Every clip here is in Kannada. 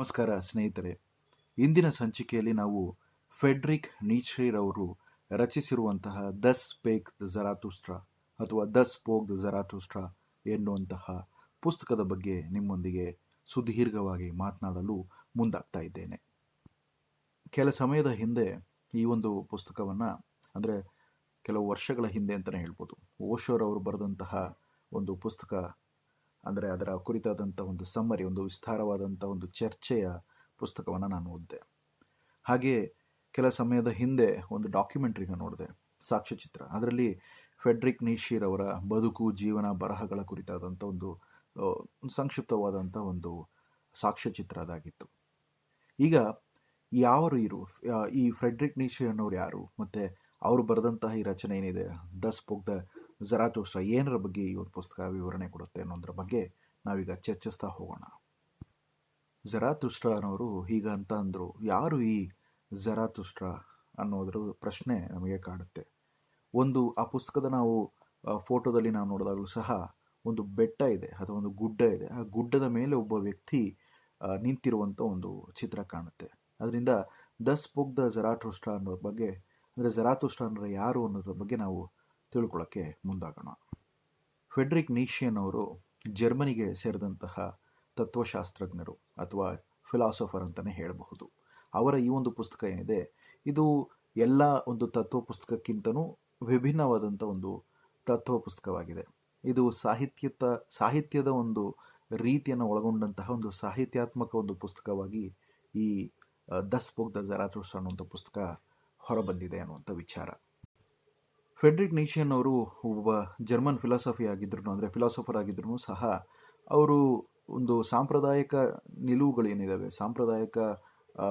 ನಮಸ್ಕಾರ ಸ್ನೇಹಿತರೆ. ಇಂದಿನ ಸಂಚಿಕೆಯಲ್ಲಿ ನಾವು ಫೆಡ್ರಿಕ್ ನೀಚ್ರೀರವರು ರಚಿಸಿರುವಂತಹ ದಸ್ ಪೇಕ್ ದ ಜರಾತುಸ್ಟ್ರಾ ಅಥವಾ ದಸ್ ಪೋಕ್ ದ ಜರಾತುಸ್ಟ್ರಾ ಎನ್ನುವಂತಹ ಪುಸ್ತಕದ ಬಗ್ಗೆ ನಿಮ್ಮೊಂದಿಗೆ ಸುದೀರ್ಘವಾಗಿ ಮಾತನಾಡಲು ಮುಂದಾಗ್ತಾ ಇದ್ದೇನೆ. ಕೆಲ ಸಮಯದ ಹಿಂದೆ ಈ ಒಂದು ಪುಸ್ತಕವನ್ನು, ಅಂದರೆ ಕೆಲವು ವರ್ಷಗಳ ಹಿಂದೆ ಅಂತಲೇ ಹೇಳ್ಬೋದು, ಓಶೋರ್ ಅವರು ಬರೆದಂತಹ ಒಂದು ಪುಸ್ತಕ ಅಂದರೆ ಅದರ ಕುರಿತಾದಂಥ ಒಂದು ಸಮ್ಮರಿ ಒಂದು ವಿಸ್ತಾರವಾದಂಥ ಒಂದು ಚರ್ಚೆಯ ಪುಸ್ತಕವನ್ನು ನಾನು ಓದಿದೆ. ಹಾಗೆ ಕೆಲ ಸಮಯದ ಹಿಂದೆ ಒಂದು ಡಾಕ್ಯುಮೆಂಟ್ರಿನ ನೋಡಿದೆ ಸಾಕ್ಷ್ಯಚಿತ್ರ ಅದರಲ್ಲಿ ಫೆಡ್ರಿಕ್ ನೀಶೀರ್ ಅವರ ಬದುಕು, ಜೀವನ, ಬರಹಗಳ ಕುರಿತಾದಂಥ ಒಂದು ಸಂಕ್ಷಿಪ್ತವಾದಂಥ ಒಂದು ಸಾಕ್ಷ್ಯಚಿತ್ರ ಅದಾಗಿತ್ತು. ಈಗ ಯಾರು ಇರು ಈ ಫ್ರೆಡ್ರಿಕ್ ನೀಶಿ ಅನ್ನೋರು ಯಾರು, ಮತ್ತು ಅವರು ಬರೆದಂತಹ ಈ ರಚನೆ ಏನಿದೆ ದಸ್ ಪುಗ್ದ ಜರಾತೋಸ್ರ ಏನರ ಬಗ್ಗೆ ಈ ಒಂದು ಪುಸ್ತಕ ವಿವರಣೆ ಕೊಡುತ್ತೆ ಅನ್ನೋದ್ರ ಬಗ್ಗೆ ನಾವೀಗ ಚರ್ಚಿಸ್ತಾ ಹೋಗೋಣ. ಜರಾತುಷ್ಟ ಅನ್ನೋರು ಹೀಗ ಅಂತ ಅಂದರು. ಯಾರು ಈ ಜರಾತುಷ್ಟ ಅನ್ನೋದ್ರ ಪ್ರಶ್ನೆ ನಮಗೆ ಕಾಡುತ್ತೆ. ಒಂದು ಆ ಪುಸ್ತಕದ ನಾವು ಫೋಟೋದಲ್ಲಿ ನಾವು ನೋಡಿದಾಗಲೂ ಸಹ ಒಂದು ಬೆಟ್ಟ ಇದೆ, ಅಥವಾ ಒಂದು ಗುಡ್ಡ ಇದೆ. ಆ ಗುಡ್ಡದ ಮೇಲೆ ಒಬ್ಬ ವ್ಯಕ್ತಿ ನಿಂತಿರುವಂಥ ಒಂದು ಚಿತ್ರ ಕಾಣುತ್ತೆ. ಅದರಿಂದ ದಸ್ ಪುಗ್ ದ ಜರಾಟುಷ್ಟ ಅನ್ನೋದ್ರ ಬಗ್ಗೆ, ಅಂದರೆ ಜರಾತುಷ್ಟ ಅಂದರೆ ಯಾರು ಅನ್ನೋದ್ರ ಬಗ್ಗೆ ನಾವು ತಿಳ್ಕೊಳ್ಳೋಕ್ಕೆ ಮುಂದಾಗೋಣ. ಫೆಡ್ರಿಕ್ ನೀಶಿಯನ್ ಅವರು ಜರ್ಮನಿಗೆ ಸೇರಿದಂತಹ ತತ್ವಶಾಸ್ತ್ರಜ್ಞರು ಅಥವಾ ಫಿಲಾಸಫರ್ ಅಂತಲೇ ಹೇಳಬಹುದು. ಅವರ ಈ ಒಂದು ಪುಸ್ತಕ ಏನಿದೆ, ಇದು ಎಲ್ಲ ಒಂದು ತತ್ವ ಪುಸ್ತಕಕ್ಕಿಂತನೂ ವಿಭಿನ್ನವಾದಂಥ ಒಂದು ತತ್ವ ಪುಸ್ತಕವಾಗಿದೆ. ಇದು ಸಾಹಿತ್ಯದ ಸಾಹಿತ್ಯದ ಒಂದು ರೀತಿಯನ್ನು ಒಳಗೊಂಡಂತಹ ಒಂದು ಸಾಹಿತ್ಯಾತ್ಮಕ ಒಂದು ಪುಸ್ತಕವಾಗಿ ಈ ದಸ್ ಬುಕ್ ದ ಜರಾತುಸ್ಟ್ರ ಅನ್ನುವಂಥ ಪುಸ್ತಕ ಹೊರಬಂದಿದೆ ಅನ್ನುವಂಥ ವಿಚಾರ. ಫೆಡ್ರಿಕ್ ನೀಶನ್ ಅವರು ಒಬ್ಬ ಜರ್ಮನ್ ಫಿಲಾಸಫಿ ಆಗಿದ್ರು ಅಂದರೆ ಫಿಲಾಸಫರ್ ಆಗಿದ್ರು ಸಹ ಅವರು ಒಂದು ಸಾಂಪ್ರದಾಯಿಕ ನಿಲುವುಗಳೇನಿದ್ದಾವೆ ಸಾಂಪ್ರದಾಯಿಕ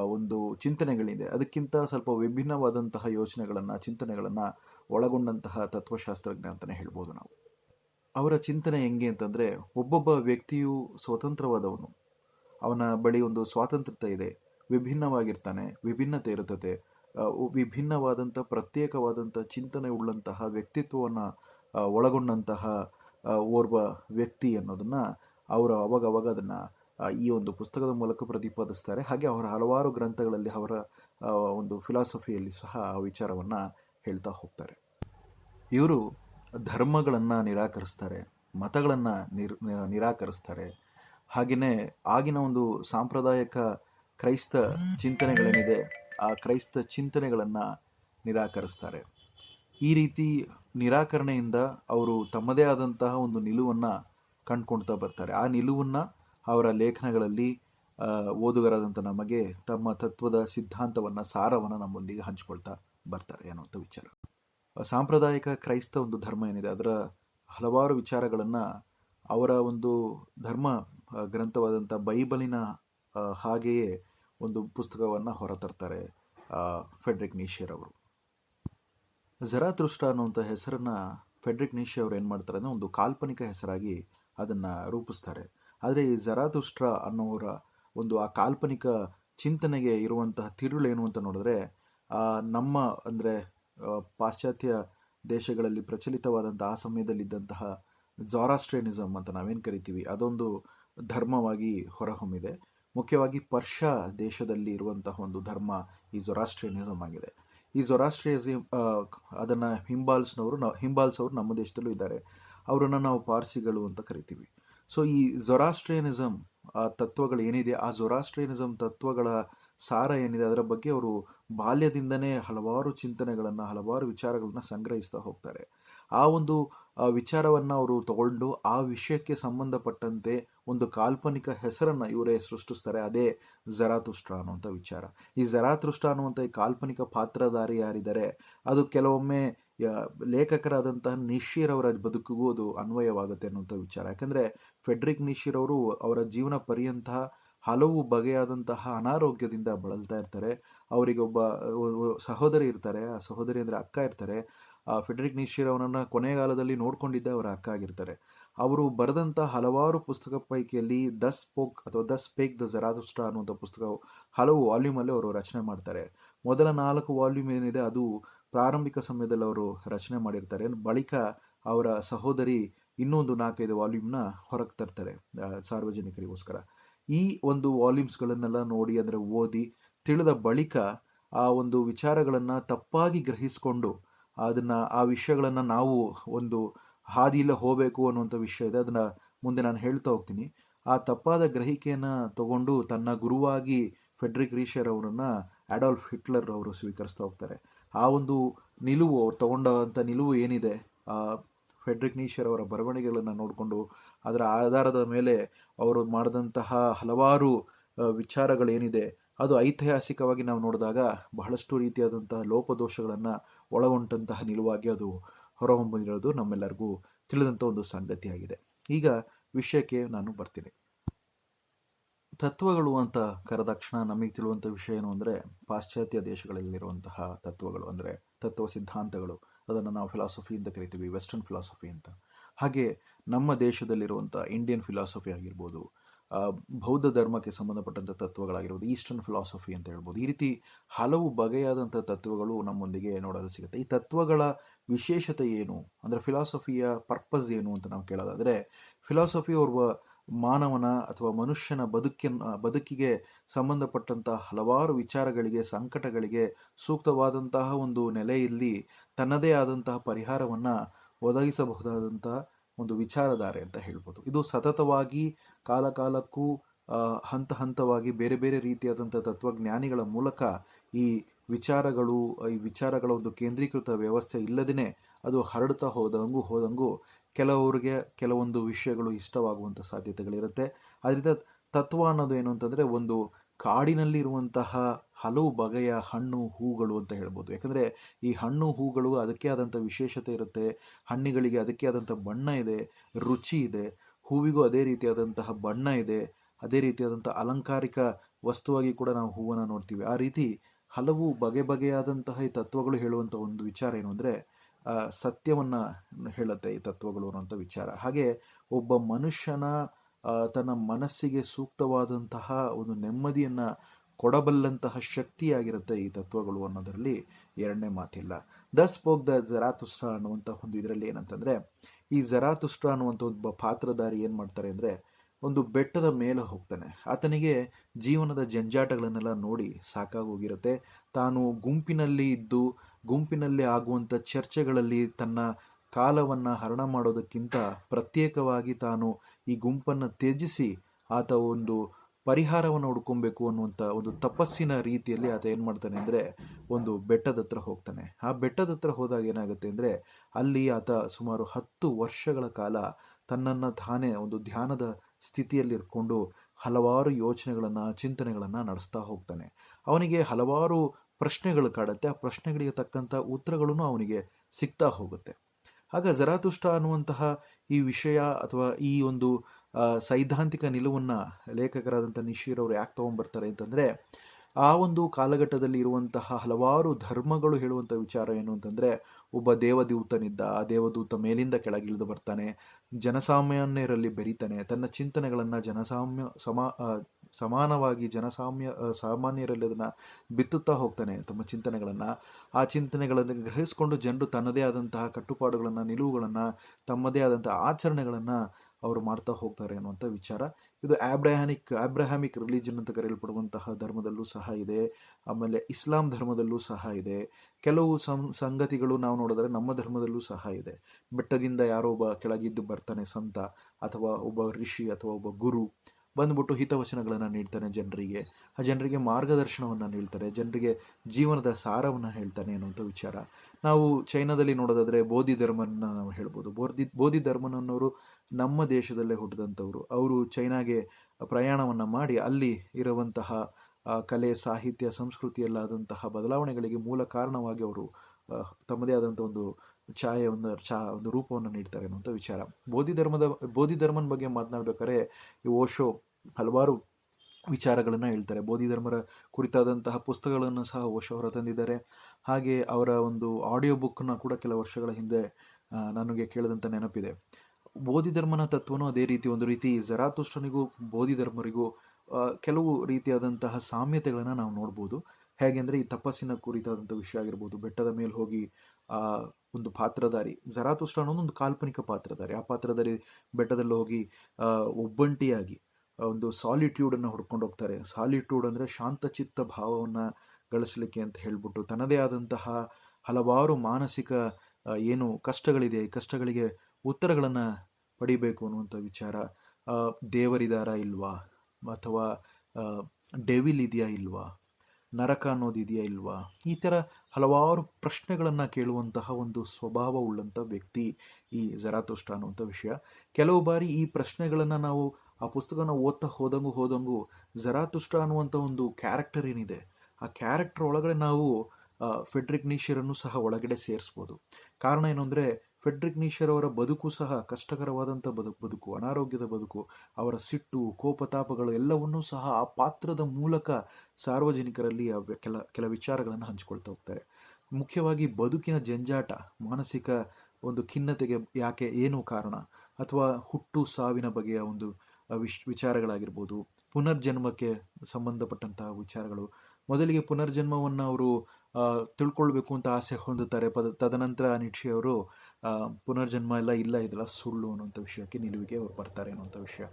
ಒಂದು ಚಿಂತನೆಗಳಿದೆ. ಅದಕ್ಕಿಂತ ಸ್ವಲ್ಪ ವಿಭಿನ್ನವಾದಂತಹ ಯೋಚನೆಗಳನ್ನು, ಚಿಂತನೆಗಳನ್ನು ಒಳಗೊಂಡಂತಹ ತತ್ವಶಾಸ್ತ್ರಜ್ಞ ಅಂತಲೇ ಹೇಳ್ಬೋದು ನಾವು. ಅವರ ಚಿಂತನೆ ಹೆಂಗೆ ಅಂತಂದರೆ, ಒಬ್ಬೊಬ್ಬ ವ್ಯಕ್ತಿಯು ಸ್ವತಂತ್ರವಾದವನು. ಅವನ ಬಳಿ ಒಂದು ಸ್ವಾತಂತ್ರ್ಯತೆ ಇದೆ, ವಿಭಿನ್ನವಾಗಿರ್ತಾನೆ, ವಿಭಿನ್ನತೆ ಇರುತ್ತದೆ. ವಿಭಿನ್ನವಾದಂಥ, ಪ್ರತ್ಯೇಕವಾದಂಥ ಚಿಂತನೆ ಉಳ್ಳಂತಹ ವ್ಯಕ್ತಿತ್ವವನ್ನು ಒಳಗೊಂಡಂತಹ ಓರ್ವ ವ್ಯಕ್ತಿ ಅನ್ನೋದನ್ನು ಅವರು ಅವಾಗವಾಗ ಅವಾಗ ಅದನ್ನು ಈ ಒಂದು ಪುಸ್ತಕದ ಮೂಲಕ ಪ್ರತಿಪಾದಿಸ್ತಾರೆ. ಹಾಗೆ ಅವರ ಹಲವಾರು ಗ್ರಂಥಗಳಲ್ಲಿ ಅವರ ಒಂದು ಫಿಲಾಸಫಿಯಲ್ಲಿ ಸಹ ಆ ವಿಚಾರವನ್ನು ಹೇಳ್ತಾ ಹೋಗ್ತಾರೆ. ಇವರು ಧರ್ಮಗಳನ್ನು ನಿರಾಕರಿಸ್ತಾರೆ, ಮತಗಳನ್ನು ನಿರ್ ನಿರಾಕರಿಸ್ತಾರೆ. ಹಾಗೆಯೇ ಆಗಿನ ಒಂದು ಸಾಂಪ್ರದಾಯಿಕ ಕ್ರೈಸ್ತ ಚಿಂತನೆಗಳೇನಿದೆ ಆ ಕ್ರೈಸ್ತ ಚಿಂತನೆಗಳನ್ನು ನಿರಾಕರಿಸ್ತಾರೆ. ಈ ರೀತಿ ನಿರಾಕರಣೆಯಿಂದ ಅವರು ತಮ್ಮದೇ ಆದಂತಹ ಒಂದು ನಿಲುವನ್ನು ಕಂಡುಕೊಳ್ತಾ ಬರ್ತಾರೆ. ಆ ನಿಲುವನ್ನು ಅವರ ಲೇಖನಗಳಲ್ಲಿ ಓದುಗರಾದಂಥ ನಮಗೆ ತಮ್ಮ ತತ್ವದ ಸಿದ್ಧಾಂತವನ್ನು, ಸಾರವನ್ನು ನಮ್ಮೊಂದಿಗೆ ಹಂಚ್ಕೊಳ್ತಾ ಬರ್ತಾರೆ ಅನ್ನುವಂಥ ವಿಚಾರ. ಸಾಂಪ್ರದಾಯಿಕ ಕ್ರೈಸ್ತ ಒಂದು ಧರ್ಮ ಏನಿದೆ, ಅದರ ಹಲವಾರು ವಿಚಾರಗಳನ್ನು ಅವರ ಒಂದು ಧರ್ಮ ಗ್ರಂಥವಾದಂಥ ಬೈಬಲಿನ ಹಾಗೆಯೇ ಒಂದು ಪುಸ್ತಕವನ್ನು ಹೊರತರ್ತಾರೆ ಫೆಡ್ರಿಕ್ ನೀಶಿಯರ್ ಅವರು. ಜರಾತೃಷ್ಟ ಅನ್ನುವಂಥ ಹೆಸರನ್ನು ಫೆಡ್ರಿಕ್ ನೀಶಿ ಅವರು ಏನು ಮಾಡ್ತಾರೆ ಅಂದರೆ ಒಂದು ಕಾಲ್ಪನಿಕ ಹೆಸರಾಗಿ ಅದನ್ನು ರೂಪಿಸ್ತಾರೆ. ಆದರೆ ಈ ಜರಾತುಷ್ಟ್ರ ಅನ್ನೋರ ಒಂದು ಆ ಕಾಲ್ಪನಿಕ ಚಿಂತನೆಗೆ ಇರುವಂತಹ ಏನು ಅಂತ ನೋಡಿದ್ರೆ ನಮ್ಮ ಅಂದರೆ ಪಾಶ್ಚಾತ್ಯ ದೇಶಗಳಲ್ಲಿ ಪ್ರಚಲಿತವಾದಂಥ ಆ ಸಮಯದಲ್ಲಿದ್ದಂತಹ ಜಾರಾಸ್ಟ್ರೇನಿಸಮ್ ಅಂತ ನಾವೇನು ಕರಿತೀವಿ, ಅದೊಂದು ಧರ್ಮವಾಗಿ ಹೊರಹೊಮ್ಮಿದೆ. ಮುಖ್ಯವಾಗಿ ಪರ್ಷಾ ದೇಶದಲ್ಲಿ ಇರುವಂತಹ ಒಂದು ಧರ್ಮ ಈ ಜೊರಾಸ್ಟ್ರಿಯನಿಸಮ್ ಆಗಿದೆ. ಈ ಜೊರಾಸ್ಟ್ರೇನಿಸಮ್ ಅದನ್ನು ಹಿಂಬಾಲ್ಸ್ನವರು ನಾವು ಹಿಂಬಾಲ್ಸವರು ನಮ್ಮ ದೇಶದಲ್ಲೂ ಇದ್ದಾರೆ. ಅವರನ್ನು ನಾವು ಪಾರ್ಸಿಗಳು ಅಂತ ಕರಿತೀವಿ. ಸೊ, ಈ ಜೊರಾಸ್ಟ್ರಿಯನಿಸಮ್ ಆ ತತ್ವಗಳು ಏನಿದೆ, ಆ ಜೊರಾಸ್ಟ್ರಿಯನಿಸಮ್ ತತ್ವಗಳ ಸಾರ ಏನಿದೆ, ಅದರ ಬಗ್ಗೆ ಅವರು ಬಾಲ್ಯದಿಂದನೇ ಹಲವಾರು ಚಿಂತನೆಗಳನ್ನು, ಹಲವಾರು ವಿಚಾರಗಳನ್ನು ಸಂಗ್ರಹಿಸ್ತಾ ಹೋಗ್ತಾರೆ. ಆ ಒಂದು ವಿಚಾರವನ್ನು ಅವರು ತಗೊಂಡು ಆ ವಿಷಯಕ್ಕೆ ಸಂಬಂಧಪಟ್ಟಂತೆ ಒಂದು ಕಾಲ್ಪನಿಕ ಹೆಸರನ್ನು ಇವರೇ ಸೃಷ್ಟಿಸ್ತಾರೆ. ಅದೇ ಜರಾತುಷ್ಟ್ರ ಅನ್ನುವಂಥ ವಿಚಾರ. ಈ ಜರಾತೃಷ್ಟ ಅನ್ನುವಂಥ ಈ ಕಾಲ್ಪನಿಕ ಪಾತ್ರಧಾರಿ ಯಾರಿದ್ದಾರೆ, ಅದು ಕೆಲವೊಮ್ಮೆ ಲೇಖಕರಾದಂತಹ ನಿಶೀರ್ ಅವರ ಬದುಕಿಗೂ ಅದು ಅನ್ವಯವಾಗುತ್ತೆ ಅನ್ನುವಂಥ ವಿಚಾರ. ಯಾಕಂದರೆ ಫೆಡ್ರಿಕ್ ನಿಶೀರ್ ಅವರು ಅವರ ಜೀವನ ಪರ್ಯಂತ ಹಲವು ಬಗೆಯಾದಂತಹ ಅನಾರೋಗ್ಯದಿಂದ ಬಳಲ್ತಾ ಇರ್ತಾರೆ. ಅವರಿಗೆ ಒಬ್ಬ ಸಹೋದರಿ ಇರ್ತಾರೆ. ಆ ಸಹೋದರಿ ಅಂದರೆ ಅಕ್ಕ ಇರ್ತಾರೆ. ಫೆಡ್ರಿಕ್ ನಿಶೀರ್ ಅವರನ್ನು ಕೊನೆಗಾಲದಲ್ಲಿ ನೋಡಿಕೊಂಡಿದ್ದ ಅವರ ಅಕ್ಕ ಆಗಿರ್ತಾರೆ. ಅವರು ಬರೆದಂಥ ಹಲವಾರು ಪುಸ್ತಕ ಪೈಕಿಯಲ್ಲಿ ದ ಸ್ಪೋಕ್ ಅಥವಾ ದಸ್ ಸ್ಪೇಕ್ ದ ಜರಾದುಷ್ಟ ಅನ್ನುವಂಥ ಪುಸ್ತಕ ಹಲವು ವಾಲ್ಯೂಮಲ್ಲಿ ಅವರು ರಚನೆ ಮಾಡ್ತಾರೆ. ಮೊದಲ ನಾಲ್ಕು ವಾಲ್ಯೂಮ್ ಏನಿದೆ ಅದು ಪ್ರಾರಂಭಿಕ ಸಮಯದಲ್ಲಿ ಅವರು ರಚನೆ ಮಾಡಿರ್ತಾರೆ. ಬಳಿಕ ಅವರ ಸಹೋದರಿ ಇನ್ನೊಂದು ನಾಲ್ಕೈದು ವಾಲ್ಯೂಮ್ನ ಹೊರಗೆ ತರ್ತಾರೆ ಸಾರ್ವಜನಿಕರಿಗೋಸ್ಕರ. ಈ ಒಂದು ವಾಲ್ಯೂಮ್ಸ್ಗಳನ್ನೆಲ್ಲ ನೋಡಿ ಅಂದರೆ ಓದಿ ತಿಳಿದ ಬಳಿಕ ಆ ಒಂದು ವಿಚಾರಗಳನ್ನು ತಪ್ಪಾಗಿ ಗ್ರಹಿಸಿಕೊಂಡು ಅದನ್ನು, ಆ ವಿಷಯಗಳನ್ನು ನಾವು ಒಂದು ಹಾದಿಯಲ್ಲ ಹೋಗಬೇಕು ಅನ್ನುವಂಥ ವಿಷಯ ಇದೆ. ಅದನ್ನು ಮುಂದೆ ನಾನು ಹೇಳ್ತಾ ಹೋಗ್ತೀನಿ. ಆ ತಪ್ಪಾದ ಗ್ರಹಿಕೆಯನ್ನು ತಗೊಂಡು ತನ್ನ ಗುರುವಾಗಿ ಫೆಡ್ರಿಕ್ ರೀಷರ್ ಅವರನ್ನು ಅಡಾಲ್ಫ್ ಹಿಟ್ಲರ್ ಅವರು ಸ್ವೀಕರಿಸ್ತಾ ಹೋಗ್ತಾರೆ. ಆ ಒಂದು ನಿಲುವು, ಅವ್ರು ತಗೊಂಡಂಥ ನಿಲುವು ಏನಿದೆ? ಆ ಫೆಡ್ರಿಕ್ ನೀಶರ್ ಅವರ ಬರವಣಿಗೆಗಳನ್ನು ನೋಡಿಕೊಂಡು, ಅದರ ಆಧಾರದ ಮೇಲೆ ಅವರು ಮಾಡಿದಂತಹ ಹಲವಾರು ವಿಚಾರಗಳೇನಿದೆ? ಅದು ಐತಿಹಾಸಿಕವಾಗಿ ನಾವು ನೋಡಿದಾಗ ಬಹಳಷ್ಟು ರೀತಿಯಾದಂತಹ ಲೋಪದೋಷಗಳನ್ನು ಒಳಗೊಂಡಂತಹ ನಿಲುವಾಗಿ ಅದು ಹೊರಹೊಮ್ಮದಿರೋದು ನಮ್ಮೆಲ್ಲರಿಗೂ ತಿಳಿದಂಥ ಒಂದು ಸಂಗತಿಯಾಗಿದೆ. ಈಗ ವಿಷಯಕ್ಕೆ ನಾನು ಬರ್ತೀನಿ. ತತ್ವಗಳು ಅಂತ ಕರೆದಾಕ್ಷಣ ನಮಗೆ ತಿಳುವಂಥ ವಿಷಯ ಏನು ಅಂದರೆ ಪಾಶ್ಚಾತ್ಯ ದೇಶಗಳಲ್ಲಿರುವಂತಹ ತತ್ವಗಳು ಅಂದರೆ ತತ್ವ ಸಿದ್ಧಾಂತಗಳು. ಅದನ್ನು ನಾವು ಫಿಲಾಸಫಿ ಅಂತ ಕರಿತೀವಿ ವೆಸ್ಟರ್ನ್ ಫಿಲಾಸಫಿ ಅಂತ. ಹಾಗೆ ನಮ್ಮ ದೇಶದಲ್ಲಿರುವಂಥ ಇಂಡಿಯನ್ ಫಿಲಾಸಫಿ ಆಗಿರ್ಬೋದು ಬೌದ್ಧ ಧರ್ಮಕ್ಕೆ ಸಂಬಂಧಪಟ್ಟಂಥ ತತ್ವಗಳಾಗಿರ್ಬೋದು, ಈಸ್ಟರ್ನ್ ಫಿಲಾಸಫಿ ಅಂತ ಹೇಳ್ಬೋದು, ಈ ರೀತಿ ಹಲವು ಬಗೆಯಾದಂಥ ತತ್ವಗಳು ನಮ್ಮೊಂದಿಗೆ ನೋಡಲು ಸಿಗುತ್ತೆ. ಈ ತತ್ವಗಳ ವಿಶೇಷತೆ ಏನು? ಅಂದರೆ ಫಿಲಾಸಫಿಯ ಪರ್ಪಸ್ ಏನು ಅಂತ ನಾವು ಕೇಳೋದಾದರೆ ಫಿಲಾಸಫಿ ಓರ್ವ ಮಾನವನ ಅಥವಾ ಮನುಷ್ಯನ ಬದುಕಿನ, ಬದುಕಿಗೆ ಸಂಬಂಧಪಟ್ಟಂತಹ ಹಲವಾರು ವಿಚಾರಗಳಿಗೆ, ಸಂಕಟಗಳಿಗೆ ಸೂಕ್ತವಾದಂತಹ ಒಂದು ನೆಲೆಯಲ್ಲಿ ತನ್ನದೇ ಆದಂತಹ ಪರಿಹಾರವನ್ನು ಒದಗಿಸಬಹುದಾದಂತಹ ಒಂದು ವಿಚಾರಧಾರೆ ಅಂತ ಹೇಳ್ಬೋದು. ಇದು ಸತತವಾಗಿ ಕಾಲಕಾಲಕ್ಕೂ ಹಂತ ಹಂತವಾಗಿ ಬೇರೆ ಬೇರೆ ರೀತಿಯಾದಂಥ ತತ್ವಜ್ಞಾನಿಗಳ ಮೂಲಕ ಈ ವಿಚಾರಗಳು, ಈ ವಿಚಾರಗಳ ಒಂದು ಕೇಂದ್ರೀಕೃತ ವ್ಯವಸ್ಥೆ ಇಲ್ಲದೇ ಅದು ಹರಡ್ತಾ ಹೋದಂಗೂ ಹೋದಂಗೂ ಕೆಲವರಿಗೆ ಕೆಲವೊಂದು ವಿಷಯಗಳು ಇಷ್ಟವಾಗುವಂಥ ಸಾಧ್ಯತೆಗಳಿರುತ್ತೆ. ಅದರಿಂದ ತತ್ವ ಅನ್ನೋದು ಏನು ಅಂತಂದರೆ ಒಂದು ಕಾಡಿನಲ್ಲಿರುವಂತಹ ಹಲವು ಬಗೆಯ ಹಣ್ಣು, ಹೂಗಳು ಅಂತ ಹೇಳ್ಬೋದು. ಯಾಕಂದರೆ ಈ ಹಣ್ಣು, ಹೂಗಳು ಅದಕ್ಕೆ ಆದಂಥ ವಿಶೇಷತೆ ಇರುತ್ತೆ, ಹಣ್ಣುಗಳಿಗೆ ಅದಕ್ಕೆ ಆದಂಥ ಬಣ್ಣ ಇದೆ, ರುಚಿ ಇದೆ. ಹೂವಿಗೂ ಅದೇ ರೀತಿಯಾದಂತಹ ಬಣ್ಣ ಇದೆ, ಅದೇ ರೀತಿಯಾದಂಥ ಅಲಂಕಾರಿಕ ವಸ್ತುವಾಗಿ ಕೂಡ ನಾವು ಹೂವನ್ನು ನೋಡ್ತೀವಿ. ಆ ರೀತಿ ಹಲವು ಬಗೆ ಬಗೆಯಾದಂತಹ ಈ ತತ್ವಗಳು ಹೇಳುವಂಥ ಒಂದು ವಿಚಾರ ಏನು ಅಂದರೆ ಸತ್ಯವನ್ನು ಹೇಳುತ್ತೆ ಈ ತತ್ವಗಳು ಅನ್ನೋಂಥ ವಿಚಾರ. ಹಾಗೆ ಒಬ್ಬ ಮನುಷ್ಯನ ತನ್ನ ಮನಸ್ಸಿಗೆ ಸೂಕ್ತವಾದಂತಹ ಒಂದು ನೆಮ್ಮದಿಯನ್ನು ಕೊಡಬಲ್ಲಂತಹ ಶಕ್ತಿಯಾಗಿರುತ್ತೆ ಈ ತತ್ವಗಳು ಅನ್ನೋದರಲ್ಲಿ ಎರಡನೇ ಮಾತಿಲ್ಲ. ದಸ್ ಸ್ಪೋಕ್ ದ ಜರಾತುಸ್ಟ್ರ ಅನ್ನುವಂಥ ಒಂದು ಇದರಲ್ಲಿ ಏನಂತಂದರೆ, ಈ ಜರಾತುಷ್ಟ ಅನ್ನುವಂಥ ಒಬ್ಬ ಪಾತ್ರಧಾರಿ ಏನು ಮಾಡ್ತಾರೆ ಅಂದರೆ, ಒಂದು ಬೆಟ್ಟದ ಮೇಲೆ ಹೋಗ್ತಾನೆ. ಆತನಿಗೆ ಜೀವನದ ಜಂಜಾಟಗಳನ್ನೆಲ್ಲ ನೋಡಿ ಸಾಕಾಗೋಗಿರುತ್ತೆ ತಾನು ಗುಂಪಿನಲ್ಲಿ ಇದ್ದು, ಗುಂಪಿನಲ್ಲಿ ಆಗುವಂಥ ಚರ್ಚೆಗಳಲ್ಲಿ ತನ್ನ ಕಾಲವನ್ನು ಹರಣ ಮಾಡೋದಕ್ಕಿಂತ ಪ್ರತ್ಯೇಕವಾಗಿ ತಾನು ಈ ಗುಂಪನ್ನು ತ್ಯಜಿಸಿ, ಆತ ಒಂದು ಪರಿಹಾರವನ್ನು ಹುಡ್ಕೊಬೇಕು ಅನ್ನುವಂಥ ಒಂದು ತಪಸ್ಸಿನ ರೀತಿಯಲ್ಲಿ ಆತ ಏನು ಮಾಡ್ತಾನೆ ಅಂದರೆ ಒಂದು ಬೆಟ್ಟದ ಹತ್ರ ಹೋಗ್ತಾನೆ. ಆ ಬೆಟ್ಟದ ಹತ್ರ ಹೋದಾಗ ಏನಾಗುತ್ತೆ ಅಂದರೆ ಅಲ್ಲಿ ಆತ ಸುಮಾರು ಹತ್ತು ವರ್ಷಗಳ ಕಾಲ ತನ್ನನ್ನು ತಾನೇ ಒಂದು ಧ್ಯಾನದ ಸ್ಥಿತಿಯಲ್ಲಿ ಇಟ್ಕೊಂಡು ಹಲವಾರು ಯೋಚನೆಗಳನ್ನು, ಚಿಂತನೆಗಳನ್ನು ನಡೆಸ್ತಾ ಹೋಗ್ತಾನೆ. ಅವನಿಗೆ ಹಲವಾರು ಪ್ರಶ್ನೆಗಳು ಕಾಡುತ್ತೆ. ಆ ಪ್ರಶ್ನೆಗಳಿಗೆ ತಕ್ಕಂಥ ಉತ್ತರಗಳನ್ನು ಅವನಿಗೆ ಸಿಗ್ತಾ ಹೋಗುತ್ತೆ. ಆಗ ಜರಾತುಷ್ಟ ಅನ್ನುವಂತಹ ಈ ವಿಷಯ ಅಥವಾ ಈ ಒಂದು ಸೈದ್ಧಾಂತಿಕ ನಿಲುವನ್ನು ಲೇಖಕರಾದಂಥ ನಿಶೀರ್ ಅವರು ಯಾಕೆ ತೊಗೊಂಡ್ಬರ್ತಾರೆ ಅಂತಂದರೆ, ಆ ಒಂದು ಕಾಲಘಟ್ಟದಲ್ಲಿ ಇರುವಂತಹ ಹಲವಾರು ಧರ್ಮಗಳು ಹೇಳುವಂಥ ವಿಚಾರ ಏನು ಅಂತಂದರೆ, ಒಬ್ಬ ದೇವದೂತನಿದ್ದ, ಆ ದೇವದೂತ ಮೇಲಿಂದ ಕೆಳಗಿಳಿದು ಬರ್ತಾನೆ, ಜನಸಾಮಾನ್ಯರಲ್ಲಿ ಬೆರೀತಾನೆ, ತನ್ನ ಚಿಂತನೆಗಳನ್ನು ಜನಸಾಮ್ಯ, ಸಮಾ ಸಮಾನವಾಗಿ ಜನಸಾಮ್ಯ ಸಾಮಾನ್ಯರಲ್ಲಿ ಅದನ್ನು ಬಿತ್ತುತ್ತಾ ಹೋಗ್ತಾನೆ ತಮ್ಮ ಚಿಂತನೆಗಳನ್ನು. ಆ ಚಿಂತನೆಗಳನ್ನು ಗ್ರಹಿಸಿಕೊಂಡು ಜನರು ತನ್ನದೇ ಆದಂತಹ ಕಟ್ಟುಪಾಡುಗಳನ್ನು, ನಿಲುವುಗಳನ್ನು, ತಮ್ಮದೇ ಆದಂತಹ ಆಚರಣೆಗಳನ್ನು ಅವರು ಮಾಡ್ತಾ ಹೋಗ್ತಾರೆ ಅನ್ನುವಂಥ ವಿಚಾರ. ಇದು ಆಬ್ರಹಾನಿಕ್, ಆಬ್ರಹಾಮಿಕ್ ರಿಲಿಜನ್ ಅಂತ ಕರೆಯಲ್ಪಡುವಂತಹ ಧರ್ಮದಲ್ಲೂ ಸಹ ಇದೆ. ಆಮೇಲೆ ಇಸ್ಲಾಂ ಧರ್ಮದಲ್ಲೂ ಸಹ ಇದೆ. ಕೆಲವು ಸಂಗತಿಗಳು ನಾವು ನೋಡಿದ್ರೆ ನಮ್ಮ ಧರ್ಮದಲ್ಲೂ ಸಹ ಇದೆ. ಬೆಟ್ಟದಿಂದ ಯಾರೋ ಒಬ್ಬ ಕೆಳಗಿದ್ದು ಬರ್ತಾನೆ ಸಂತ ಅಥವಾ ಒಬ್ಬ ಋಷಿ ಅಥವಾ ಒಬ್ಬ ಗುರು. ಬಂದ್ಬಿಟ್ಟು ಹಿತವಚನಗಳನ್ನು ನೀಡ್ತಾನೆ ಜನರಿಗೆ. ಆ ಜನರಿಗೆ ಮಾರ್ಗದರ್ಶನವನ್ನು ನೀಡ್ತಾರೆ. ಜನರಿಗೆ ಜೀವನದ ಸಾರವನ್ನು ಹೇಳ್ತಾನೆ ಅನ್ನುವಂಥ ವಿಚಾರ. ನಾವು ಚೈನಾದಲ್ಲಿ ನೋಡೋದಾದರೆ ಬೋಧಿ ಧರ್ಮನ ನಾವು ಹೇಳ್ಬೋದು. ಬೋಧಿ ಬೋಧಿ ಧರ್ಮನನ್ನವರು ನಮ್ಮ ದೇಶದಲ್ಲೇ ಹುಟ್ಟಿದಂಥವ್ರು. ಅವರು ಚೈನಾಗೆ ಪ್ರಯಾಣವನ್ನು ಮಾಡಿ ಅಲ್ಲಿ ಇರುವಂತಹ ಕಲೆ, ಸಾಹಿತ್ಯ, ಸಂಸ್ಕೃತಿಯಲ್ಲಾದಂತಹ ಬದಲಾವಣೆಗಳಿಗೆ ಮೂಲ ಕಾರಣವಾಗಿ ಅವರು ತಮ್ಮದೇ ಆದಂಥ ಒಂದು ಛಾಯೆ ಒಂದು ಛಾ, ಒಂದು ರೂಪವನ್ನು ನೀಡ್ತಾರೆ ಅನ್ನುವಂಥ ವಿಚಾರ. ಬೋಧಿ ಧರ್ಮದ, ಬೋಧಿ ಧರ್ಮನ ಬಗ್ಗೆ ಮಾತನಾಡ್ಬೇಕಾದ್ರೆ, ಈ ಓಶೋ ಹಲವಾರು ವಿಚಾರಗಳನ್ನು ಹೇಳ್ತಾರೆ. ಬೋಧಿ ಧರ್ಮರ ಕುರಿತಾದಂತಹ ಪುಸ್ತಕಗಳನ್ನು ಸಹ ಓಶೋ ಹೊರತಂದಿದ್ದಾರೆ ಹಾಗೆ ಅವರ ಒಂದು ಆಡಿಯೋ ಬುಕ್ನ ಕೂಡ ಕೆಲ ವರ್ಷಗಳ ಹಿಂದೆ ನನಗೆ ಕೇಳಿದಂಥ ನೆನಪಿದೆ. ಬೋಧಿ ಧರ್ಮನ ತತ್ವನೂ ಅದೇ ರೀತಿ ಒಂದು ರೀತಿ ಜರಾತುಷ್ಟನಿಗೂ, ಬೋಧಿ ಧರ್ಮರಿಗೂ ಕೆಲವು ರೀತಿಯಾದಂತಹ ಸಾಮ್ಯತೆಗಳನ್ನು ನಾವು ನೋಡ್ಬೋದು. ಹೇಗೆಂದರೆ ಈ ತಪಸ್ಸಿನ ಕುರಿತಾದಂಥ ವಿಷಯ ಆಗಿರ್ಬೋದು, ಬೆಟ್ಟದ ಮೇಲೆ ಹೋಗಿ ಒಂದು ಪಾತ್ರಧಾರಿ. ಜರಾತುಷ್ಟ ಅನ್ನೋದು ಒಂದು ಕಾಲ್ಪನಿಕ ಪಾತ್ರಧಾರಿ. ಆ ಪಾತ್ರಧಾರಿ ಬೆಟ್ಟದಲ್ಲಿ ಹೋಗಿ ಒಬ್ಬಂಟಿಯಾಗಿ ಒಂದು ಸಾಲಿಟ್ಯೂಡನ್ನು ಹುಡ್ಕೊಂಡು ಹೋಗ್ತಾರೆ. ಸಾಲಿಟ್ಯೂಡ್ ಅಂದರೆ ಶಾಂತಚಿತ್ತ ಭಾವವನ್ನು ಗಳಿಸಲಿಕ್ಕೆ ಅಂತ ಹೇಳ್ಬಿಟ್ಟು, ತನ್ನದೇ ಆದಂತಹ ಹಲವಾರು ಮಾನಸಿಕ ಏನು ಕಷ್ಟಗಳಿದೆ, ಕಷ್ಟಗಳಿಗೆ ಉತ್ತರಗಳನ್ನು ಪಡಿಬೇಕು ಅನ್ನುವಂಥ ವಿಚಾರ. ದೇವರಿದಾರ ಇಲ್ವಾ? ಅಥವಾ ಡೆವಿಲ್ ಇದೆಯಾ ಇಲ್ವಾ? ನರಕ ಅನ್ನೋದು ಇದೆಯಾ ಇಲ್ವಾ? ಈ ಥರ ಹಲವಾರು ಪ್ರಶ್ನೆಗಳನ್ನು ಕೇಳುವಂತಹ ಒಂದು ಸ್ವಭಾವ ಉಳ್ಳಂಥ ವ್ಯಕ್ತಿ ಈ ಜರಾತುಷ್ಟ ಅನ್ನುವಂಥ ವಿಷಯ. ಕೆಲವು ಬಾರಿ ಈ ಪ್ರಶ್ನೆಗಳನ್ನು ನಾವು ಆ ಪುಸ್ತಕನ ಓದ್ತಾ ಹೋದಂಗೂ ಹೋದಂಗೂ ಜರಾತುಷ್ಟ ಅನ್ನುವಂಥ ಒಂದು ಕ್ಯಾರೆಕ್ಟರ್ ಏನಿದೆ, ಆ ಕ್ಯಾರೆಕ್ಟರ್ ಒಳಗಡೆ ನಾವು ಫೆಡ್ರಿಕ್ ನೀಶರನ್ನು ಸಹ ಒಳಗಡೆ ಸೇರಿಸ್ಬೋದು. ಕಾರಣ ಏನು ಅಂದರೆ ಫೆಡ್ರಿಕ್ ನೀಶರ್ ಅವರ ಬದುಕು ಸಹ ಕಷ್ಟಕರವಾದಂಥ ಬದುಕು ಬದುಕು, ಅನಾರೋಗ್ಯದ ಬದುಕು, ಅವರ ಸಿಟ್ಟು, ಕೋಪತಾಪಗಳು ಎಲ್ಲವನ್ನೂ ಸಹ ಆ ಪಾತ್ರದ ಮೂಲಕ ಸಾರ್ವಜನಿಕರಲ್ಲಿ ಕೆಲ ಕೆಲ ವಿಚಾರಗಳನ್ನು ಹಂಚಿಕೊಳ್ತಾ ಹೋಗ್ತಾರೆ. ಮುಖ್ಯವಾಗಿ ಬದುಕಿನ ಜಂಜಾಟ, ಮಾನಸಿಕ ಒಂದು ಖಿನ್ನತೆಗೆ ಯಾಕೆ ಏನು ಕಾರಣ? ಅಥವಾ ಹುಟ್ಟು ಸಾವಿನ ಬಗೆಯ ಒಂದು ವಿಶ್ ವಿಚಾರಗಳಾಗಿರ್ಬೋದು, ಪುನರ್ಜನ್ಮಕ್ಕೆ ಸಂಬಂಧಪಟ್ಟಂತಹ ವಿಚಾರಗಳು. ಮೊದಲಿಗೆ ಪುನರ್ಜನ್ಮವನ್ನು ಅವರು ತಿಳ್ಕೊಳ್ಬೇಕು ಅಂತ ಆಸೆ ಹೊಂದುತ್ತಾರೆ. ಪದ ತದನಂತರ ಆ, ಪುನರ್ಜನ್ಮ ಎಲ್ಲ ಇಲ್ಲ ಇದೆಲ್ಲ ಸುಳ್ಳು ಅನ್ನುವಂಥ ವಿಷಯಕ್ಕೆ ನಿಲುವಿಗೆ ಅವ್ರು ಬರ್ತಾರೆ ಅನ್ನುವಂಥ ವಿಷಯ.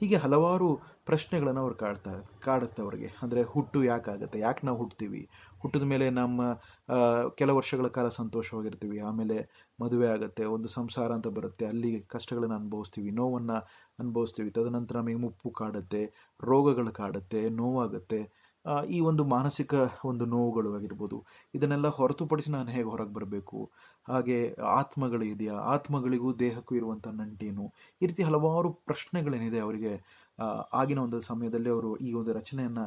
ಹೀಗೆ ಹಲವಾರು ಪ್ರಶ್ನೆಗಳನ್ನು ಅವ್ರು ಕಾಡ್ತಾ ಕಾಡುತ್ತೆ ಅವ್ರಿಗೆ. ಅಂದರೆ ಹುಟ್ಟು ಯಾಕಾಗುತ್ತೆ? ಯಾಕೆ ನಾವು ಹುಟ್ತೀವಿ? ಹುಟ್ಟಿದ ಮೇಲೆ ನಮ್ಮ ಕೆಲವು ಕೆಲ ವರ್ಷಗಳ ಕಾಲ ಸಂತೋಷವಾಗಿರ್ತೀವಿ. ಆಮೇಲೆ ಮದುವೆ ಆಗುತ್ತೆ ಒಂದು ಸಂಸಾರ ಅಂತ ಬರುತ್ತೆ ಅಲ್ಲಿ ಕಷ್ಟಗಳನ್ನು ಅನುಭವಿಸ್ತೀವಿ ನೋವನ್ನು ಅನುಭವಿಸ್ತೀವಿ. ತದನಂತರ ನಮಗೆ ಮುಪ್ಪು ಕಾಡುತ್ತೆ ರೋಗಗಳು ಕಾಡುತ್ತೆ ನೋವಾಗುತ್ತೆ. ಈ ಒಂದು ಮಾನಸಿಕ ಒಂದು ನೋವುಗಳು ಆಗಿರ್ಬೋದು, ಇದನ್ನೆಲ್ಲ ಹೊರತುಪಡಿಸಿ ನಾನು ಹೇಗೆ ಹೊರಗೆ ಬರಬೇಕು? ಹಾಗೆ ಆತ್ಮಗಳು ಇದೆಯಾ? ಆತ್ಮಗಳಿಗೂ ದೇಹಕ್ಕೂ ಇರುವಂಥ ನಂಟೇನು? ಈ ರೀತಿ ಹಲವಾರು ಪ್ರಶ್ನೆಗಳೇನಿದೆ ಅವರಿಗೆ ಆಗಿನ ಒಂದು ಸಮಯದಲ್ಲಿ ಅವರು ಈ ಒಂದು ರಚನೆಯನ್ನು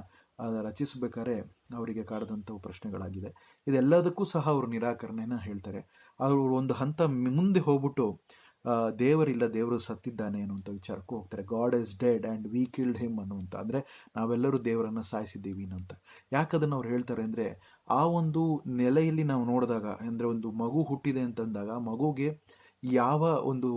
ರಚಿಸಬೇಕಾದ್ರೆ ಅವರಿಗೆ ಕಾಡದಂಥವು ಪ್ರಶ್ನೆಗಳಾಗಿದೆ. ಇದೆಲ್ಲದಕ್ಕೂ ಸಹ ಅವರು ನಿರಾಕರಣೆಯನ್ನು ಹೇಳ್ತಾರೆ. ಅವರು ಒಂದು ಹಂತ ಮುಂದೆ ಹೋಗ್ಬಿಟ್ಟು ದೇವರಿಲ್ಲ, ದೇವರು ಸತ್ತಿದ್ದಾನೆ ಅನ್ನುವಂಥ ವಿಚಾರಕ್ಕೂ ಹೋಗ್ತಾರೆ. God is dead and we killed him ಅನ್ನುವಂಥ. ಅಂದರೆ ನಾವೆಲ್ಲರೂ ದೇವರನ್ನು ಸಾಯಿಸಿದ್ದೀವಿ ಅಂತ ಯಾಕದನ್ನು ಅವ್ರು ಹೇಳ್ತಾರೆ ಅಂದರೆ ಆ ಒಂದು ನೆಲೆಯಲ್ಲಿ ನಾವು ನೋಡಿದಾಗ, ಅಂದರೆ ಒಂದು ಮಗು ಹುಟ್ಟಿದೆ ಅಂತಂದಾಗ, ಮಗುಗೆ ಯಾವ ಒಂದು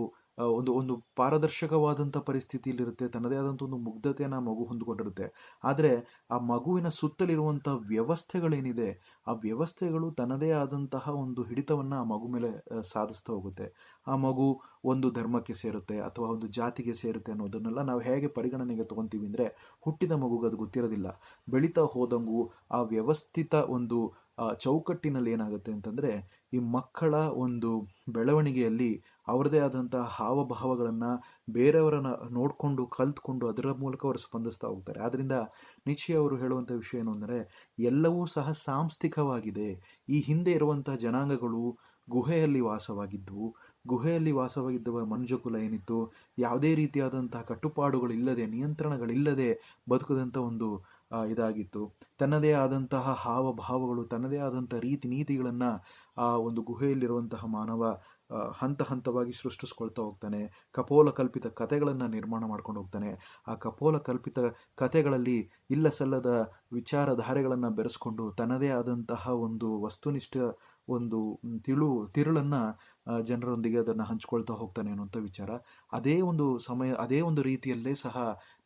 ಒಂದು ಒಂದು ಪಾರದರ್ಶಕವಾದಂಥ ಪರಿಸ್ಥಿತಿಯಲ್ಲಿರುತ್ತೆ. ತನ್ನದೇ ಆದಂಥ ಒಂದು ಮುಗ್ಧತೆಯನ್ನು ಮಗು ಹೊಂದಿಕೊಂಡಿರುತ್ತೆ. ಆದರೆ ಆ ಮಗುವಿನ ಸುತ್ತಲಿರುವಂಥ ವ್ಯವಸ್ಥೆಗಳೇನಿದೆ, ಆ ವ್ಯವಸ್ಥೆಗಳು ತನ್ನದೇ ಆದಂತಹ ಒಂದು ಹಿಡಿತವನ್ನು ಆ ಮಗು ಮೇಲೆ ಸಾಧಿಸ್ತಾ ಹೋಗುತ್ತೆ. ಆ ಮಗು ಒಂದು ಧರ್ಮಕ್ಕೆ ಸೇರುತ್ತೆ ಅಥವಾ ಒಂದು ಜಾತಿಗೆ ಸೇರುತ್ತೆ ಅನ್ನೋದನ್ನೆಲ್ಲ ನಾವು ಹೇಗೆ ಪರಿಗಣನೆಗೆ ತಗೊತೀವಿ ಅಂದರೆ ಹುಟ್ಟಿದ ಮಗುಗೆ ಅದು ಗೊತ್ತಿರೋದಿಲ್ಲ. ಬೆಳೀತಾ ಹೋದಂಗೂ ಆ ವ್ಯವಸ್ಥಿತ ಒಂದು ಚೌಕಟ್ಟಿನಲ್ಲಿ ಏನಾಗುತ್ತೆ ಅಂತಂದರೆ, ಈ ಮಕ್ಕಳ ಒಂದು ಬೆಳವಣಿಗೆಯಲ್ಲಿ ಅವರದೇ ಆದಂತಹ ಹಾವಭಾವಗಳನ್ನು ಬೇರೆಯವರನ್ನ ನೋಡಿಕೊಂಡು ಕಲ್ತ್ಕೊಂಡು ಅದರ ಮೂಲಕ ಅವರು ಸ್ಪಂದಿಸ್ತಾ ಹೋಗ್ತಾರೆ. ಆದ್ದರಿಂದ ನಿಶ್ಚಯ ಅವರು ಹೇಳುವಂಥ ವಿಷಯ ಏನು ಅಂದರೆ, ಎಲ್ಲವೂ ಸಹ ಸಾಂಸ್ಥಿಕವಾಗಿದೆ. ಈ ಹಿಂದೆ ಇರುವಂಥ ಜನಾಂಗಗಳು ಗುಹೆಯಲ್ಲಿ ವಾಸವಾಗಿದ್ದವು. ಗುಹೆಯಲ್ಲಿ ವಾಸವಾಗಿದ್ದವ ಮನುಜಕುಲ ಏನಿತ್ತು? ಯಾವುದೇ ರೀತಿಯಾದಂತಹ ಕಟ್ಟುಪಾಡುಗಳಿಲ್ಲದೆ, ನಿಯಂತ್ರಣಗಳಿಲ್ಲದೆ ಬದುಕದಂಥ ಒಂದು ಇದಾಗಿತ್ತು. ತನ್ನದೇ ಆದಂತಹ ಹಾವಭಾವಗಳು, ತನ್ನದೇ ಆದಂಥ ರೀತಿ ನೀತಿಗಳನ್ನು ಆ ಒಂದು ಗುಹೆಯಲ್ಲಿರುವಂತಹ ಮಾನವ ಹಂತ ಹಂತವಾಗಿ ಸೃಷ್ಟಿಸ್ಕೊಳ್ತಾ ಹೋಗ್ತಾನೆ. ಕಪೋಲ ಕಲ್ಪಿತ ಕಥೆಗಳನ್ನು ನಿರ್ಮಾಣ ಮಾಡ್ಕೊಂಡು ಹೋಗ್ತಾನೆ. ಆ ಕಪೋಲ ಕಲ್ಪಿತ ಕಥೆಗಳಲ್ಲಿ ಇಲ್ಲ ಸಲ್ಲದ ವಿಚಾರಧಾರೆಗಳನ್ನು ಬೆರೆಸ್ಕೊಂಡು ತನ್ನದೇ ಆದಂತಹ ಒಂದು ವಸ್ತುನಿಷ್ಠ ಒಂದು ತಿಳು, ತಿರುಳನ್ನು ಜನರೊಂದಿಗೆ ಅದನ್ನು ಹಂಚ್ಕೊಳ್ತಾ ಹೋಗ್ತಾನೆ ಅನ್ನುವಂಥ ವಿಚಾರ. ಅದೇ ಒಂದು ಸಮಯ, ಅದೇ ಒಂದು ರೀತಿಯಲ್ಲೇ ಸಹ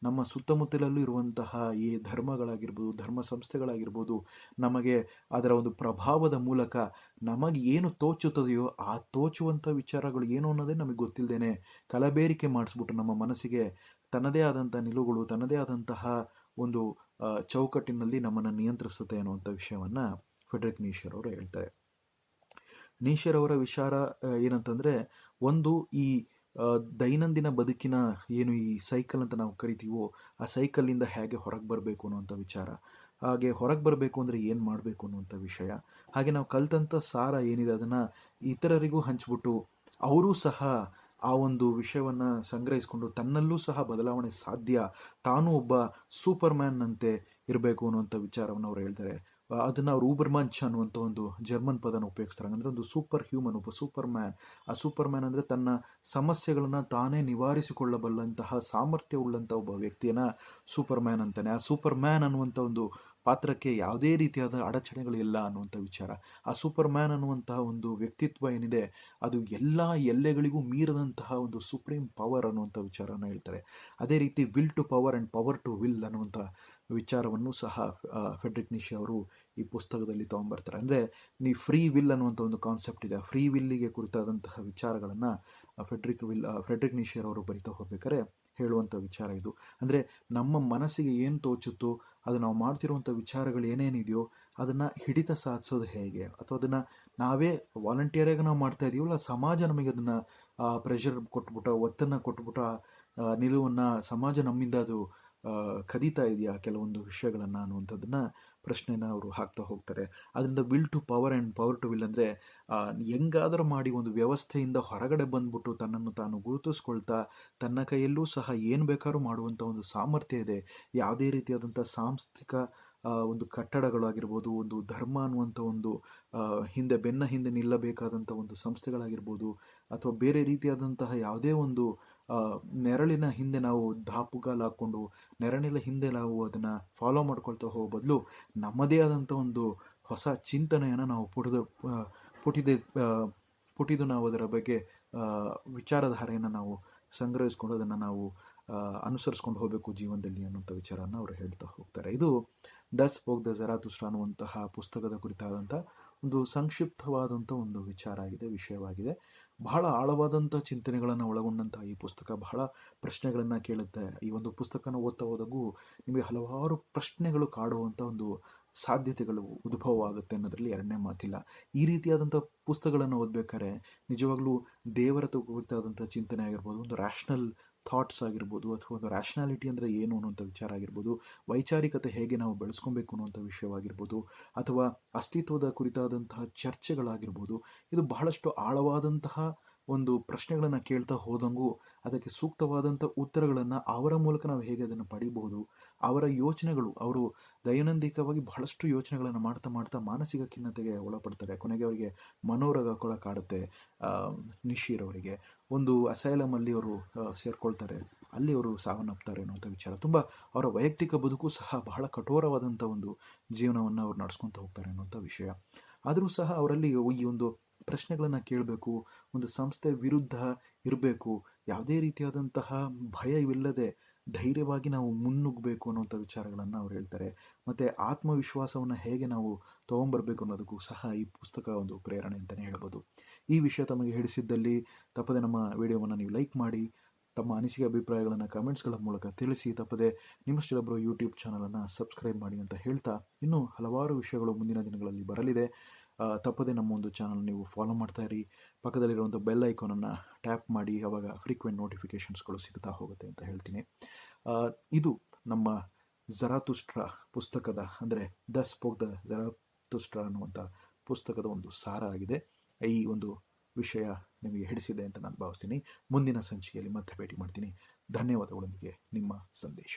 ನಮ್ಮ ಸುತ್ತಮುತ್ತಲಲ್ಲೂ ಇರುವಂತಹ ಈ ಧರ್ಮಗಳಾಗಿರ್ಬೋದು, ಧರ್ಮ ಸಂಸ್ಥೆಗಳಾಗಿರ್ಬೋದು, ನಮಗೆ ಅದರ ಒಂದು ಪ್ರಭಾವದ ಮೂಲಕ ನಮಗೆ ಏನು ತೋಚುತ್ತದೆಯೋ ಆ ತೋಚುವಂಥ ವಿಚಾರಗಳು ಏನು ಅನ್ನೋದೇ ನಮಗೆ ಗೊತ್ತಿಲ್ಲದೇನೆ ಕಲಬೇರಿಕೆ ಮಾಡಿಸ್ಬಿಟ್ಟು ನಮ್ಮ ಮನಸ್ಸಿಗೆ ತನ್ನದೇ ಆದಂಥ ನಿಲುವುಗಳು, ತನ್ನದೇ ಆದಂತಹ ಒಂದು ಚೌಕಟ್ಟಿನಲ್ಲಿ ನಮ್ಮನ್ನು ನಿಯಂತ್ರಿಸುತ್ತೆ ಅನ್ನುವಂಥ ವಿಷಯವನ್ನು ಫೆಡ್ರಿಕ್ ನೀಶರ್ ಅವರು ಹೇಳ್ತಾರೆ. ಅವರ ವಿಚಾರ ಏನಂತಂದರೆ ಒಂದು ಈ ದೈನಂದಿನ ಬದುಕಿನ ಏನು ಈ ಸೈಕಲ್ ಅಂತ ನಾವು ಕರಿತೀವೋ ಆ ಸೈಕಲ್ಲಿಂದ ಹೇಗೆ ಹೊರಗೆ ಬರಬೇಕು ಅನ್ನುವಂಥ ವಿಚಾರ. ಹಾಗೆ ಹೊರಗೆ ಬರಬೇಕು ಅಂದರೆ ಏನು ಮಾಡಬೇಕು ಅನ್ನುವಂಥ ವಿಷಯ. ಹಾಗೆ ನಾವು ಕಲ್ತಂಥ ಸಾರ ಏನಿದೆ ಅದನ್ನು ಇತರರಿಗೂ ಹಂಚ್ಬಿಟ್ಟು ಅವರೂ ಸಹ ಆ ಒಂದು ವಿಷಯವನ್ನು ಸಂಗ್ರಹಿಸಿಕೊಂಡು ತನ್ನಲ್ಲೂ ಸಹ ಬದಲಾವಣೆ ಸಾಧ್ಯ, ತಾನೂ ಒಬ್ಬ ಸೂಪರ್ ಮ್ಯಾನ್ನಂತೆ ಇರಬೇಕು ಅನ್ನುವಂಥ ವಿಚಾರವನ್ನು ಅವ್ರು ಹೇಳ್ತಾರೆ. ಅದನ್ನ ಅವರು ಊಬರ್ ಮಂಚ್ ಅನ್ನುವಂಥ ಒಂದು ಜರ್ಮನ್ ಪದನ ಉಪಯೋಗಿಸ್ತಾರೆ. ಅಂದರೆ ಒಂದು ಸೂಪರ್ ಹ್ಯೂಮನ್, ಒಬ್ಬ ಸೂಪರ್ ಮ್ಯಾನ್. ಆ ಸೂಪರ್ ಮ್ಯಾನ್ ಅಂದರೆ ತನ್ನ ಸಮಸ್ಯೆಗಳನ್ನು ತಾನೇ ನಿವಾರಿಸಿಕೊಳ್ಳಬಲ್ಲಂತಹ ಸಾಮರ್ಥ್ಯ ಉಳ್ಳಂಥ ಒಬ್ಬ ವ್ಯಕ್ತಿಯನ್ನ ಸೂಪರ್ ಮ್ಯಾನ್ ಅಂತಾನೆ. ಆ ಸೂಪರ್ ಮ್ಯಾನ್ ಅನ್ನುವಂಥ ಒಂದು ಪಾತ್ರಕ್ಕೆ ಯಾವುದೇ ರೀತಿಯಾದ ಅಡಚಣೆಗಳು ಇಲ್ಲ ಅನ್ನುವಂಥ ವಿಚಾರ. ಆ ಸೂಪರ್ ಮ್ಯಾನ್ ಅನ್ನುವಂತಹ ಒಂದು ವ್ಯಕ್ತಿತ್ವ ಏನಿದೆ, ಅದು ಎಲ್ಲ ಎಲ್ಲೆಗಳಿಗೂ ಮೀರದಂತಹ ಒಂದು ಸುಪ್ರೀಂ ಪವರ್ ಅನ್ನುವಂಥ ವಿಚಾರನ ಹೇಳ್ತಾರೆ. ಅದೇ ರೀತಿ will to power and power to will ಅನ್ನುವಂಥ ವಿಚಾರವನ್ನು ಸಹ ಫೆಡ್ರಿಕ್ ನಿಶಿ ಅವರು ಈ ಪುಸ್ತಕದಲ್ಲಿ ತೊಗೊಂಬರ್ತಾರೆ. ಅಂದರೆ ನೀ ಫ್ರೀ ವಿಲ್ ಅನ್ನುವಂಥ ಒಂದು ಕಾನ್ಸೆಪ್ಟ್ ಇದೆ. ಫ್ರೀ ವಿಲ್ಲಿಗೆ ಕುರಿತಾದಂತಹ ವಿಚಾರಗಳನ್ನು ಫೆಡ್ರಿಕ್ ವಿಲ್ ಫೆಡ್ರಿಕ್ ನಿಶಿಯರ್ ಅವರು ಬರಿತಾ ಹೋಗ್ಬೇಕಾದ್ರೆ ಹೇಳುವಂಥ ವಿಚಾರ ಇದು. ಅಂದರೆ ನಮ್ಮ ಮನಸ್ಸಿಗೆ ಏನು ತೋಚುತ್ತೋ, ಅದು ನಾವು ಮಾಡ್ತಿರುವಂಥ ವಿಚಾರಗಳು ಏನೇನಿದೆಯೋ, ಅದನ್ನು ಹಿಡಿತ ಸಾಧಿಸೋದು ಹೇಗೆ? ಅಥವಾ ಅದನ್ನು ನಾವೇ ವಾಲಂಟಿಯರಾಗಿ ನಾವು ಮಾಡ್ತಾ ಇದೀವಲ್ಲ ಸಮಾಜ ನಮಗೆ ಅದನ್ನು ಪ್ರೆಷರ್ ಕೊಟ್ಬಿಟ್ಟು, ಒತ್ತನ್ನು ಕೊಟ್ಬಿಟ್ಟು ನಿಲುವನ್ನು, ಸಮಾಜ ನಮ್ಮಿಂದ ಅದು ಕದೀತಾ ಇದೆಯಾ ಕೆಲವೊಂದು ವಿಷಯಗಳನ್ನು ಅನ್ನುವಂಥದ್ದನ್ನು ಪ್ರಶ್ನೆನ ಅವರು ಹಾಕ್ತಾ ಹೋಗ್ತಾರೆ. ಅದರಿಂದ will to power and power to will ಅಂದರೆ ಹೆಂಗಾದರೂ ಮಾಡಿ ಒಂದು ವ್ಯವಸ್ಥೆಯಿಂದ ಹೊರಗಡೆ ಬಂದ್ಬಿಟ್ಟು ತನ್ನನ್ನು ತಾನು ಗುರುತಿಸ್ಕೊಳ್ತಾ, ತನ್ನ ಕೈಯಲ್ಲೂ ಸಹ ಏನು ಬೇಕಾದ್ರೂ ಮಾಡುವಂಥ ಒಂದು ಸಾಮರ್ಥ್ಯ ಇದೆ. ಯಾವುದೇ ರೀತಿಯಾದಂಥ ಸಾಂಸ್ಥಿಕ ಒಂದು ಕಟ್ಟಡಗಳಾಗಿರ್ಬೋದು ಒಂದು ಧರ್ಮ ಅನ್ನುವಂಥ ಒಂದು ಹಿಂದೆ ಬೆನ್ನ ಹಿಂದೆ ನಿಲ್ಲಬೇಕಾದಂಥ ಒಂದು ಸಂಸ್ಥೆಗಳಾಗಿರ್ಬೋದು, ಅಥವಾ ಬೇರೆ ರೀತಿಯಾದಂತಹ ಯಾವುದೇ ಒಂದು ನೆರಳಿನ ಹಿಂದೆ ನಾವು ದಾಪುಗಾಲು ಹಾಕ್ಕೊಂಡು ನೆರಳಿನ ಹಿಂದೆ ನಾವು ಅದನ್ನು ಫಾಲೋ ಮಾಡ್ಕೊಳ್ತಾ ಹೋಗೋ ಬದಲು ನಮ್ಮದೇ ಆದಂಥ ಒಂದು ಹೊಸ ಚಿಂತನೆಯನ್ನು ನಾವು ಪುಟಿದ ಪುಟಿದ ಪುಟಿದೆ ನಾವು ಅದರ ಬಗ್ಗೆ ವಿಚಾರಧಾರೆಯನ್ನು ನಾವು ಸಂಗ್ರಹಿಸ್ಕೊಂಡು ಅದನ್ನು ನಾವು ಅನುಸರಿಸ್ಕೊಂಡು ಹೋಗಬೇಕು ಜೀವನದಲ್ಲಿ ಅನ್ನುವಂಥ ವಿಚಾರನ ಅವರು ಹೇಳ್ತಾ ಹೋಗ್ತಾರೆ. ಇದು ದಸ್ ಹೋಗ್ ದ ಜರಾತುಸ್ರ ಅನ್ನುವಂತಹ ಪುಸ್ತಕದ ಕುರಿತಾದಂಥ ಒಂದು ಸಂಕ್ಷಿಪ್ತವಾದಂಥ ಒಂದು ವಿಚಾರ ಆಗಿದೆ, ವಿಷಯವಾಗಿದೆ. ಬಹಳ ಆಳವಾದಂಥ ಚಿಂತನೆಗಳನ್ನು ಒಳಗೊಂಡಂಥ ಈ ಪುಸ್ತಕ ಬಹಳ ಪ್ರಶ್ನೆಗಳನ್ನು ಕೇಳುತ್ತೆ. ಈ ಒಂದು ಪುಸ್ತಕನ ಓದ್ತಾ ಹೋದಾಗೂ ನಿಮಗೆ ಹಲವಾರು ಪ್ರಶ್ನೆಗಳು ಕಾಡುವಂಥ ಒಂದು ಸಾಧ್ಯತೆಗಳು ಉದ್ಭವ ಆಗುತ್ತೆ ಅನ್ನೋದ್ರಲ್ಲಿ ಎರಡನೇ ಮಾತಿಲ್ಲ. ಈ ರೀತಿಯಾದಂಥ ಪುಸ್ತಕಗಳನ್ನು ಓದಬೇಕಾದ್ರೆ ನಿಜವಾಗ್ಲೂ ದೇವರ ಕುರಿತಾದಂಥ ಚಿಂತನೆ ಆಗಿರ್ಬೋದು, ಒಂದು ರ್ಯಾಷನಲ್ ಥಾಟ್ಸ್ ಆಗಿರ್ಬೋದು ಅಥವಾ ಒಂದು ರ್ಯಾಷನಾಲಿಟಿ ಅಂದರೆ ಏನು ಅನ್ನುವಂಥ ವಿಚಾರ ಆಗಿರ್ಬೋದು, ವೈಚಾರಿಕತೆ ಹೇಗೆ ನಾವು ಬೆಳೆಸ್ಕೊಬೇಕು ಅನ್ನುವಂಥ ವಿಷಯವಾಗಿರ್ಬೋದು, ಅಥವಾ ಅಸ್ತಿತ್ವದ ಕುರಿತಾದಂತಹ ಚರ್ಚೆಗಳಾಗಿರ್ಬೋದು, ಇದು ಬಹಳಷ್ಟು ಆಳವಾದಂತಹ ಒಂದು ಪ್ರಶ್ನೆಗಳನ್ನು ಕೇಳ್ತಾ ಹೋದಂಗೂ ಅದಕ್ಕೆ ಸೂಕ್ತವಾದಂಥ ಉತ್ತರಗಳನ್ನು ಅವರ ಮೂಲಕ ನಾವು ಹೇಗೆ ಅದನ್ನು ಪಡಿಬಹುದು ಅವರ ಯೋಚನೆಗಳು, ಅವರು ದೈನಂದಿಕವಾಗಿ ಬಹಳಷ್ಟು ಯೋಚನೆಗಳನ್ನು ಮಾಡ್ತಾ ಮಾಡ್ತಾ ಮಾನಸಿಕ ಖಿನ್ನತೆಗೆ ಒಳಪಡ್ತಾರೆ. ಕೊನೆಗೆ ಅವರಿಗೆ ಮನೋರೋಗ ಕೂಡ ಕಾಡುತ್ತೆ ನಿಶೀರ್ ಅವರಿಗೆ. ಒಂದು ಅಸೈಲಮಲ್ಲಿ ಅವರು ಸೇರ್ಕೊಳ್ತಾರೆ. ಅಲ್ಲಿ ಅವರು ಸಾವನ್ನಪ್ತಾರೆ ಅನ್ನುವಂಥ ವಿಚಾರ. ತುಂಬ ಅವರ ವೈಯಕ್ತಿಕ ಬದುಕು ಸಹ ಬಹಳ ಕಠೋರವಾದಂಥ ಒಂದು ಜೀವನವನ್ನು ಅವ್ರು ನಡೆಸ್ಕೊತ ಹೋಗ್ತಾರೆ ಅನ್ನುವಂಥ ವಿಷಯ. ಆದರೂ ಸಹ ಅವರಲ್ಲಿ ಈ ಒಂದು ಪ್ರಶ್ನೆಗಳನ್ನು ಕೇಳಬೇಕು, ಒಂದು ಸಂಸ್ಥೆ ವಿರುದ್ಧ ಇರಬೇಕು, ಯಾವುದೇ ರೀತಿಯಾದಂತಹ ಭಯವಿಲ್ಲದೆ ಧೈರ್ಯವಾಗಿ ನಾವು ಮುನ್ನುಗ್ಗಬೇಕು ಅನ್ನೋಂಥ ವಿಚಾರಗಳನ್ನು ಅವ್ರು ಹೇಳ್ತಾರೆ. ಮತ್ತು ಆತ್ಮವಿಶ್ವಾಸವನ್ನು ಹೇಗೆ ನಾವು ತೊಗೊಂಬರ್ಬೇಕು ಅನ್ನೋದಕ್ಕೂ ಸಹ ಈ ಪುಸ್ತಕ ಒಂದು ಪ್ರೇರಣೆ ಅಂತಲೇ ಹೇಳ್ಬೋದು. ಈ ವಿಷಯ ತಮಗೆ ಹಿಡಿಸಿದ್ದಲ್ಲಿ ತಪ್ಪದೆ ನಮ್ಮ ವಿಡಿಯೋವನ್ನು ನೀವು ಲೈಕ್ ಮಾಡಿ, ತಮ್ಮ ಅನಿಸಿಕೆ ಅಭಿಪ್ರಾಯಗಳನ್ನು ಕಮೆಂಟ್ಸ್ಗಳ ಮೂಲಕ ತಿಳಿಸಿ, ತಪ್ಪದೆ ನಿಮ್ಮಷ್ಟೊಬ್ಬರು ಯೂಟ್ಯೂಬ್ ಚಾನಲನ್ನು ಸಬ್ಸ್ಕ್ರೈಬ್ ಮಾಡಿ ಅಂತ ಹೇಳ್ತಾ ಇನ್ನೂ ಹಲವಾರು ವಿಷಯಗಳು ಮುಂದಿನ ದಿನಗಳಲ್ಲಿ ಬರಲಿದೆ. ತಪ್ಪದೆ ನಮ್ಮ ಒಂದು ಚಾನಲ್ ನೀವು ಫಾಲೋ ಮಾಡ್ತಾ ಇರಿ. ಪಕ್ಕದಲ್ಲಿರುವಂಥ ಬೆಲ್ ಐಕಾನನ್ನು ಟ್ಯಾಪ್ ಮಾಡಿ ಅವಾಗ ಫ್ರೀಕ್ವೆಂಟ್ ನೋಟಿಫಿಕೇಷನ್ಸ್ಗಳು ಸಿಗ್ತಾ ಹೋಗುತ್ತೆ ಅಂತ ಹೇಳ್ತೀನಿ. ಇದು ನಮ್ಮ ಜರಾತುಷ್ಟ್ರ ಪುಸ್ತಕದ, ಅಂದರೆ ದ ಸ್ಪೋಕ್ ದ ಜರಾತುಷ್ಟ್ರ ಅನ್ನುವಂಥ ಪುಸ್ತಕದ ಒಂದು ಸಾರ ಆಗಿದೆ. ಈ ಒಂದು ವಿಷಯ ನಿಮಗೆ ಹಿಡಿಸಿದೆ ಅಂತ ನಾನು ಭಾವಿಸ್ತೀನಿ. ಮುಂದಿನ ಸಂಚಿಕೆಯಲ್ಲಿ ಮತ್ತೆ ಭೇಟಿ ಮಾಡ್ತೀನಿ. ಧನ್ಯವಾದಗಳೊಂದಿಗೆ ನಿಮ್ಮ ಸಂದೇಶ.